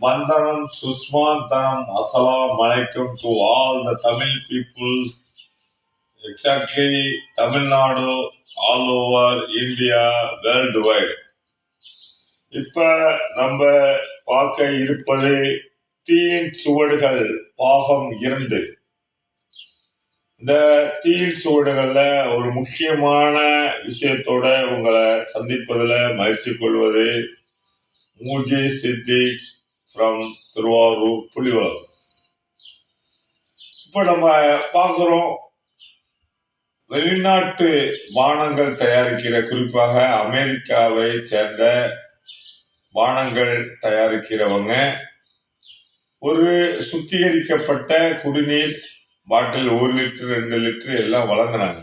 வந்தனம் சுஷ்மாந்தனம் அசலாம் அலைக்கும் to all the Tamil peoples exactly Tamil Nadu all over India world wide இப்ப நம்ம பார்க்க இருப்பது தீயின் சுவடுகள் பாகம் இரண்டு இந்த தீயின் சுவடுகள்ல ஒரு முக்கியமான விஷயத்தோட உங்களை சந்திப்பதில் மகிழ்ச்சி கொள்வது மூஜி சித்தி ஃப்ரம் திருவாரூர் புலிவலம் இப்ப நம்ம பார்க்குறோம் வெளிநாட்டு பானங்கள் தயாரிக்கிற குறிப்பாக அமெரிக்காவை சேர்ந்த பானங்கள் தயாரிக்கிறவங்க ஒரு சுத்திகரிக்கப்பட்ட குடிநீர் பாட்டில் ஒரு லிட்டர் ரெண்டு லிட்டர் எல்லாம் வழங்குறாங்க.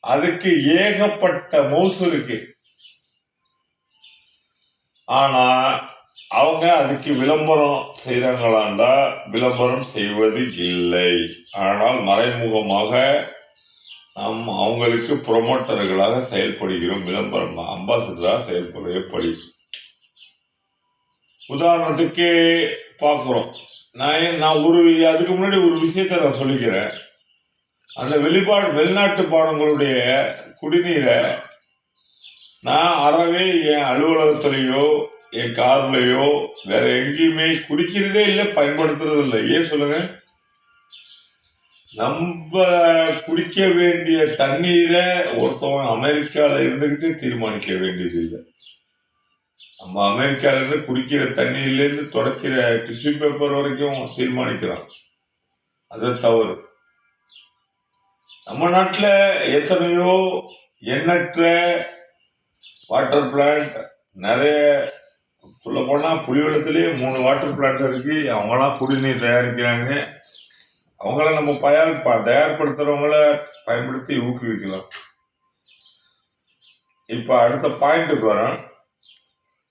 அதுக்கு ஏகப்பட்ட மவுசு இருக்கு. ஆனா அவங்க அதுக்கு விளம்பரம் செய்யறாங்களாண்டா விளம்பரம் செய்வது இல்லை. ஆனால் மறைமுகமாக நாம் அவங்களுக்கு புரமோட்டர்களாக செயல்படுகிறோம் விளம்பரம் அம்பாசிடராக செயல்பட உதாரணத்துக்கு பார்க்குறோம். நான் ஏன் நான் ஒரு அதுக்கு முன்னாடி ஒரு விஷயத்தை நான் சொல்லிக்கிறேன். அந்த வெளிப்பாடு வெளிநாட்டு பாடங்களுடைய குடிநீரை நான் அறவே என் அலுவலகத்திலேயோ என் கார்லயோ வேற எங்கேயுமே குடிக்கிறதே இல்லை பயன்படுத்துறது இல்லை. ஏன் சொல்லுங்க? நம்ம குடிக்க வேண்டிய தண்ணீரை ஒருத்தவன் அமெரிக்காவில் இருந்துக்கிட்டு தீர்மானிக்க வேண்டியது இல்லை. நம்ம அமெரிக்காவிலேருந்து குடிக்கிற தண்ணியிலேருந்து தொடக்கிற டிஷ்யூ பேப்பர் வரைக்கும் தீர்மானிக்கிறான். அது தவறு. நம்ம நாட்டில் எத்தனையோ எண்ணற்ற வாட்டர் பிளான்ட் நிறைய சொல்ல போனால் புலிவெளத்திலேயே மூணு வாட்டர் பிளான்ட் இருக்கு. அவங்களாம் குடிநீர் தயாரிக்கிறாங்க. அவங்கள நம்ம தயார் தயார்படுத்துறவங்கள பயன்படுத்தி ஊக்குவிக்கலாம். இப்போ அடுத்த பாயிண்ட்டுக்கு வரோம்.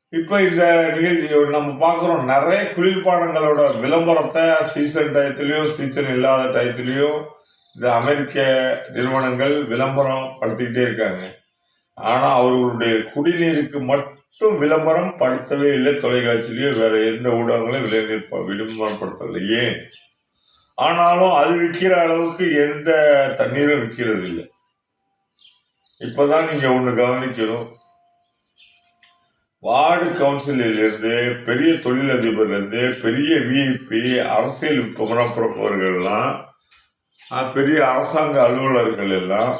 இப்போ இந்த நிகழ்ச்சி நம்ம பார்க்குறோம் நிறைய குளிர்பானங்களோட விளம்பரத்தை சீசன் டயத்துலேயும் சீசன் இல்லாத டயத்துலேயும் இந்த அமெரிக்க நிறுவனங்கள் விளம்பரம் படுத்திக்கிட்டே இருக்காங்க. ஆனா அவர்களுடைய குடிநீருக்கு மட்டும் விளம்பரம் படுத்தவே இல்லை. தொலைக்காட்சியிலேயே வேற எந்த ஊடகங்களும் விளைநிற்ப விளம்பரப்படுத்தலை ஏன்? ஆனாலும் அது விற்கிற அளவுக்கு எந்த தண்ணீரும் விற்கிறது இல்லை. இப்பதான் நீங்க ஒண்ணு கவனிக்கணும். வார்டு கவுன்சிலிருந்து பெரிய தொழிலதிபர்லேருந்து பெரிய விஐபி அரசியல் பிரமுகர்கள் எல்லாம் பெரிய அரசாங்க அலுவலர்கள் எல்லாம்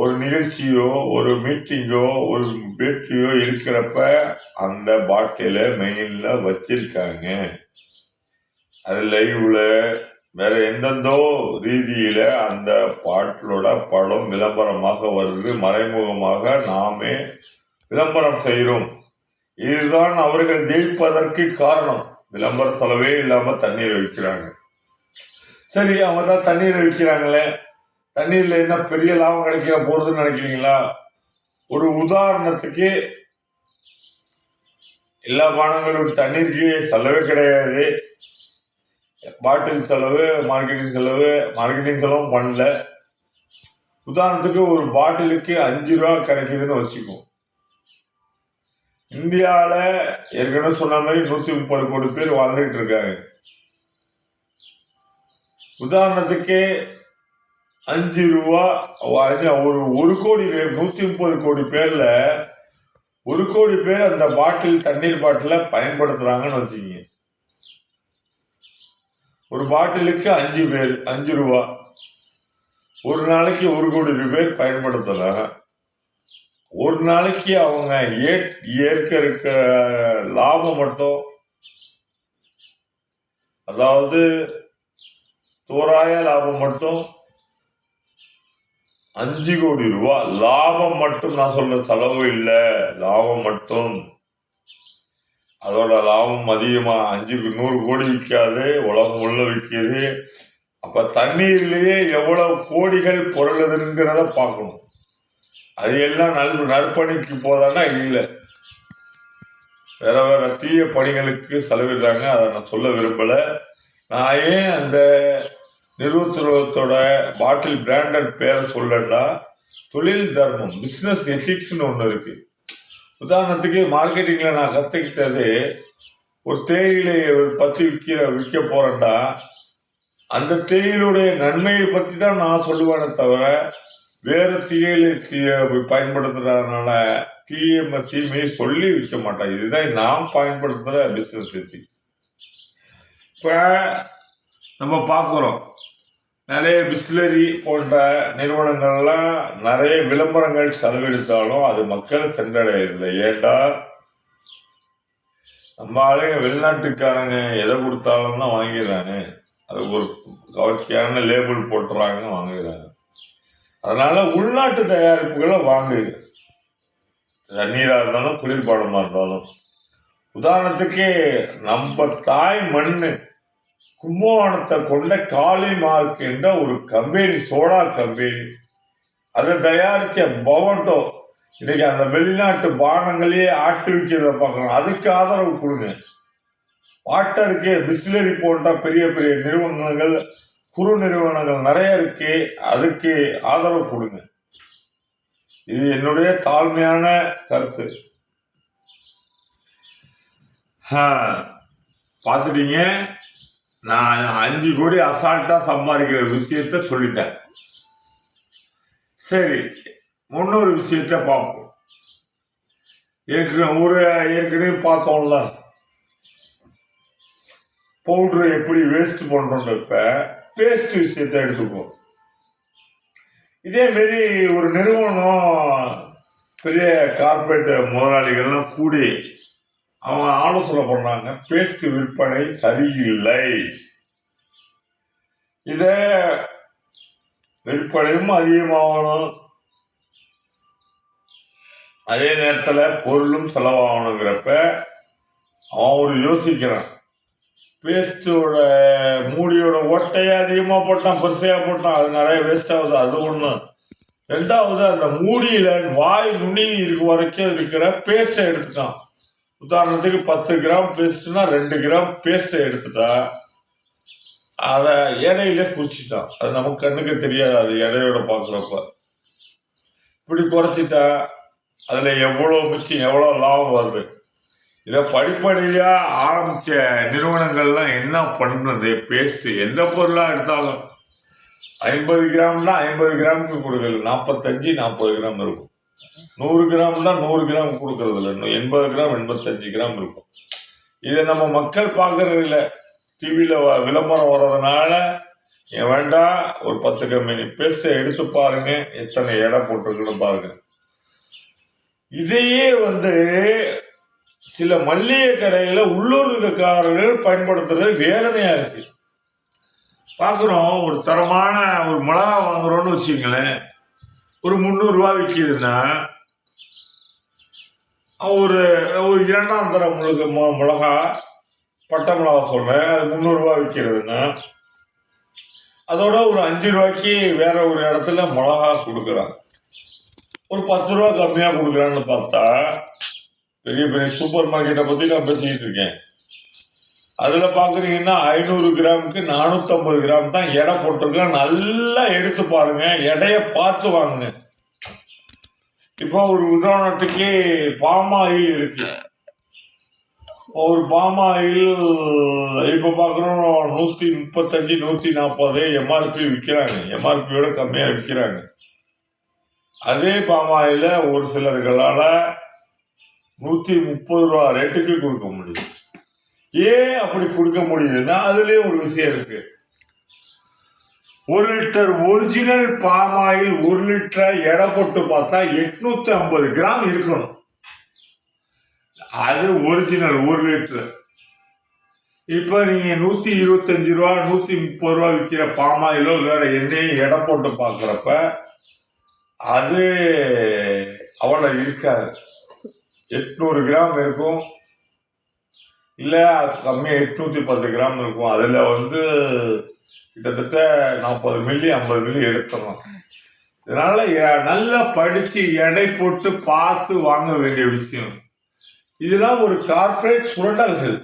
ஒரு நிகழ்ச்சியோ ஒரு மீட்டிங்கோ ஒரு பேட்டியோ இருக்கிறப்ப அந்த பாட்டில மெயின்ல வச்சிருக்காங்க. அது லைவ்ல வேற எந்தெந்தோ ரீதியில அந்த பாட்டிலோட படம் விளம்பரமாக வருது. மறைமுகமாக நாமே விளம்பரம் செய்கிறோம் இதுதான் அவர்கள் ஜெயிப்பதற்கு காரணம். விளம்பர செலவே இல்லாம தண்ணீர் விற்கிறாங்க சரி அவங்க தான் தண்ணீர் வைக்கிறாங்களே. தண்ணீர்ல என்ன பெரிய லாபம் கிடைக்க போறதுன்னு நினைக்கிறீங்களா? ஒரு உதாரணத்துக்கு எல்லா பானங்களும் தண்ணீருக்கு செலவே கிடையாது. பாட்டில் செலவு மார்க்கெட்டிங் செலவு மார்க்கெட்டிங் செலவும் பண்ணல. உதாரணத்துக்கு ஒரு பாட்டிலுக்கு அஞ்சு ரூபா கிடைக்குதுன்னு வச்சுக்கோ. இந்தியாவில் ஏற்கனவே சொன்ன மாதிரி நூற்றி முப்பது கோடி பேர் வாழ்ந்துகிட்டு இருக்காங்க. உதாரணத்துக்கு அஞ்சு ரூபா ஒரு ஒரு கோடி பேர் நூத்தி முப்பது கோடி பேர்ல ஒரு கோடி பேர் அந்த பாட்டில் தண்ணீர் பாட்டில பயன்படுத்துறாங்கன்னு வச்சுக்கோங்க. ஒரு பாட்டிலுக்கு அஞ்சு பேர் அஞ்சு ரூபா. ஒரு நாளைக்கு ஒரு கோடி பேர் பயன்படுத்தலாம் ஒரு நாளைக்கு அவங்க ஏற்க இருக்க லாபம் மட்டும். அதாவது தோராய லாபம் மட்டும். அஞ்சு கோடி ரூபாய் லாபம் மட்டும் நான் சொல்ற செலவு இல்லை. லாபம் மட்டும். அதோட லாபம் அதிகமா அஞ்சுக்கு நூறு கோடி விற்காது உலகம் உள்ள விற்கிது அப்ப தண்ணீர்லயே எவ்வளவு கோடிகள் பொருளுதுங்கிறத பார்க்கணும். அது எல்லாம் நல் நற்பணிக்கு போதான்னா இல்லை. வேற வேற தீய பணிகளுக்கு செலவிடுறாங்க. அதை நான் சொல்ல விரும்பல. நான் ஏன் அந்த நிறுவனத்தோட பாட்டில் பிராண்டட் பேரை சொல்லட்டா தொழில் தர்மம் பிஸ்னஸ் எத்திக்ஸ்னு ஒன்று இருக்கு. உதாரணத்துக்கு மார்க்கெட்டிங்கில் நான் கற்றுக்கிட்டது ஒரு தேயிலை பற்றி விற்கிற விற்க போகிறேன்டா அந்த தேயிலுடைய நன்மையை பற்றி தான் நான் சொல்லுவேனே தவிர வேறு தேயிலை தீய பயன்படுத்துகிறதுனால தீயை தீமையை சொல்லி விற்க மாட்டேன். இதுதான் நாம் பயன்படுத்துகிற பிஸ்னஸ் எத்திக்ஸ் இப்போ நம்ம பார்க்குறோம். நிறைய பிஸ்லரி போன்ற நிறுவனங்கள்லாம் நிறைய விளம்பரங்கள் செலவழித்தாலும் அது மக்கள் சென்றடையதில்லை ஏண்டா? நம்ம ஆளுங்க வெளிநாட்டுக்காரங்க எதை கொடுத்தாலும் தான் வாங்கிடுறாங்க. அது ஒரு கவர்ச்சியான லேபிள் போட்டுறாங்க வாங்குறாங்க. அதனால உள்நாட்டு தயாரிப்புகளை வாங்குது தண்ணீராக இருந்தாலும் குளிர்பானமாக இருந்தாலும். உதாரணத்துக்கு நம்ம தாய் மண்ணு கும்பகோணத்தை கொண்ட காளி மார்க் என்ற ஒரு கம்பெனி சோடா கம்பெனி. அதை தயாரித்த பவண்டோ இன்னைக்கு அந்த வெளிநாட்டு பானங்களையே ஆட்டு விற்கிறத பார்க்கணும். அதுக்கு ஆதரவு கொடுங்க. வாட்டருக்கு பிஸ்லரி போன்ற பெரிய பெரிய நிறுவனங்கள் குறு நிறுவனங்கள் நிறைய இருக்கு. அதுக்கு ஆதரவு கொடுங்க. இது என்னுடைய தாழ்மையான கருத்து. பார்த்துட்டீங்க? நான் அஞ்சு கோடி அசால்ட்டாக சம்பாதிக்கிற விஷயத்த சொல்லிட்டேன். சரி முன்னொரு விஷயத்த பார்ப்போம். ஏற்கனவே ஒரு ஏற்கனவே பார்த்தோம்ல. பவுட்ரு எப்படி வேஸ்ட் பண்றோம் இப்ப பேஸ்ட் விஷயத்த எடுத்துக்குவோம். இதேமாரி ஒரு நிறுவனம் பெரிய கார்பரேட் முதலாளிகள்லாம் கூடி அவங்க ஆலோசனை பண்ணாங்க. பேஸ்ட் விற்பனை சரியில்லை. இத விற்பனையும் அதிகமாகணும். அதே நேரத்தில் பொருளும் செலவாகணுங்கிறப்ப அவன் ஒரு யோசிக்கிறான். பேஸ்டோட மூடியோட ஓட்டையை அதிகமாக போட்டான் பெருசையாக போட்டான். அது நிறைய வேஸ்ட் ஆகுது. அது ஒன்று ரெண்டாவது அந்த மூடியில் வாய் நுனி இருக்கு வரைக்கும் இருக்கிற பேஸ்டை எடுத்துட்டான். உதாரணத்துக்கு பத்து கிராம் பேஸ்ட்னா ரெண்டு கிராம் பேஸ்ட்டை எடுத்துட்டா அதை எடையில குறிச்சிட்டான் அது நமக்கு கண்ணுக்கு தெரியாது அது எடையோட பார்க்குறப்ப. இப்படி குறைச்சிட்டா அதில் எவ்வளோ மிச்சம் எவ்வளோ லாபம் வருது? இதை படிப்படியாக ஆரம்பித்த நிறுவனங்கள்லாம் என்ன பண்ணுறது பேஸ்ட்டு எந்த பொருளாக எடுத்தாலும்? ஐம்பது கிராம்னா ஐம்பது கிராமுக்கு கொடுக்கல நாற்பத்தஞ்சு நாற்பது கிராம் இருக்கும். நூறு கிராம்னா நூறு கிராம் கொடுக்கறது இல்லை எண்பது கிராம் எண்பத்தஞ்சு கிராம் இருக்கும். இதை நம்ம மக்கள் பார்க்கறது இல்லை டிவியில விளம்பரம் வர்றதுனால ஏன் வேண்டாம் ஒரு பத்து கம்பெனி பெருசை எடுத்து பாருங்க. எத்தனை எடை போட்டிருக்குன்னு பாருங்க. இதையே வந்து சில மல்லிகை கடையில உள்ளூர்காரர்கள் பயன்படுத்துறது வேதனையா இருக்கு. பாக்குறோம் ஒரு தரமான ஒரு மிளகா வாங்குறோம்னு வச்சுங்களேன் ஒரு முந்நூறு விற்கிதுன்னா ஒரு ஒரு இரண்டாம் தரம் உங்களுக்கு மிளகா பட்டை மிளகா சொல்றேன். அது முந்நூறு விற்கிறதுன்னா அதோட ஒரு அஞ்சு ரூபாய்க்கு வேற ஒரு இடத்துல மிளகா கொடுக்குறாங்க. ஒரு பத்து ரூபா கம்மியா கொடுக்குறான்னு பார்த்தா பெரிய பெரிய சூப்பர் மார்க்கெட்டை பத்தி நான் பேசிக்கிட்டு இருக்கேன். அதுல பாக்குறீங்கன்னா ஐநூறு கிராமுக்கு 450 கிராம் தான் எடை போட்டிருக்கேன். நல்லா எடுத்து பாருங்க. எடைய பார்த்து வாங்குங்க. இப்போ ஒரு உதாரணத்துக்கு பாம் ஆயில் இருக்கு. ஒரு பாம் ஆயில் இப்ப பாக்குறோம் நூத்தி முப்பத்தஞ்சு நூத்தி நாற்பது எம்ஆர்பி விற்கிறாங்க எம்ஆர்பியோட கம்மியா விற்கிறாங்க அதே பாம் ஆயில ஒரு சிலர்களால நூத்தி முப்பது ரூபா ரேட்டுக்கு கொடுக்க முடியும். ஏன் அப்படி கொடுக்க முடியுதுன்னா அதுலேயே ஒரு விஷயம் இருக்கு. ஒரு லிட்டர் ஒரிஜினல் பாம் ஆயில் ஒரு லிட்டர் எடை போட்டு பார்த்தா எட்நூத்தி ஐம்பது கிராம் இருக்கணும். அது ஒரிஜினல் ஒரு லிட்டர். இப்ப நீங்க நூத்தி இருபத்தஞ்சு ரூபா நூத்தி முப்பது ரூபா விற்கிற பாமாயிலோ வேற எண்ணெயும் எடை போட்டு பார்க்குறப்ப அது அவ்வளோ இருக்காது. எட்நூறு கிராம் இருக்கும். இல்லை கம்மியாக எட்நூற்றி பத்து கிராம் இருக்கும். அதில் வந்து கிட்டத்தட்ட நாற்பது மில்லி ஐம்பது மில்லி எடுத்துடணும் இதனால் எ- நல்லா படித்து எடை போட்டு பார்த்து வாங்க வேண்டிய விஷயம். இதெல்லாம் ஒரு கார்ப்பரேட் சுரண்டல்கள்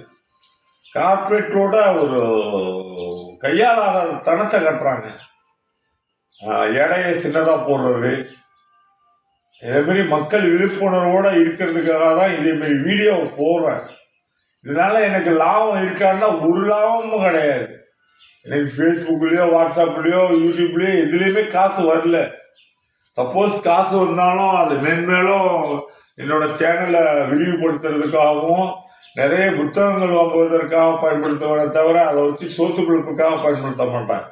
கார்ப்பரேட்டோட ஒரு கையாளாத தனத்தை கட்டுறாங்க. எடையை சின்னதாக போடுறது. இதேமாரி மக்கள் விழிப்புணர்வோடு இருக்கிறதுக்காக தான் இதேமாரி வீடியோ போடுறேன். இதனால எனக்கு லாபம் இருக்கான்னா ஒரு லாபமும் கிடையாது. எனக்கு ஃபேஸ்புக்லேயோ வாட்ஸ்அப்லேயோ யூடியூப்லேயோ எதுலேயுமே காசு வரல. சப்போஸ் காசு வந்தாலும் அது மென்மேலும் என்னோட சேனலை விரிவுபடுத்துறதுக்காகவும் நிறைய புத்தகங்கள் வாங்குவதற்காக பயன்படுத்துவதை தவிர அதை வச்சு சோத்து பிழப்புக்காக பயன்படுத்த மாட்டேன்.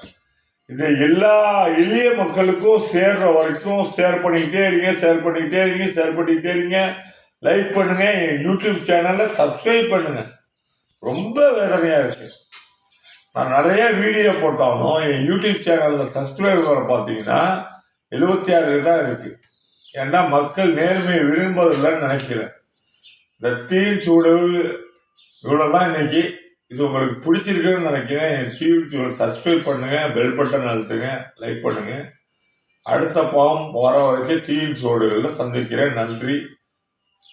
இது எல்லா எளிய மக்களுக்கும் சேர்ற வரைக்கும் ஷேர் பண்ணிக்கிட்டே இருங்க ஷேர் பண்ணிக்கிட்டே இருங்க ஷேர் பண்ணிக்கிட்டே இருங்க. லைக் பண்ணுங்க என் யூடியூப் சேனலை சப்ஸ்கிரைப் பண்ணுங்க. ரொம்ப வேதனையாக இருக்கு. நான் நிறைய வீடியோ போட்டாலும் என் யூடியூப் சேனலில் சப்ஸ்கிரைபர் பார்த்தீங்கன்னா எழுபத்தி ஆறு தான் இருக்கு. ஏன்னா மக்கள் நேர்மையை விரும்புவதில்லைன்னு நினைக்கிறேன். இந்த தீன் சூடு இவ்வளோதான் இன்னைக்கு. இது உங்களுக்கு பிடிச்சிருக்குன்னு நினைக்கிறேன். என் டிவி சூடு சப்ஸ்கிரைப் பண்ணுங்க பெல் பட்டன் அழுத்துங்க லைக் பண்ணுங்க. அடுத்த பாவம் வர வரைக்கும் டிவி சூடுகளில் சந்திக்கிறேன். நன்றி.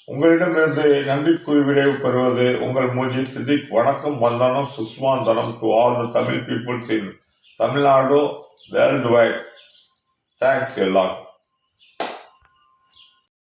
உங்களிடமிருந்து நன்றி விடை பெறுவது உங்கள் மூஞ்சி சித்திக் வணக்கம் வந்தனம் சுஷ்மாந்தனம் to all the Tamil peoples in Tamil Nadu worldwide thanks எல்லாருக்கும்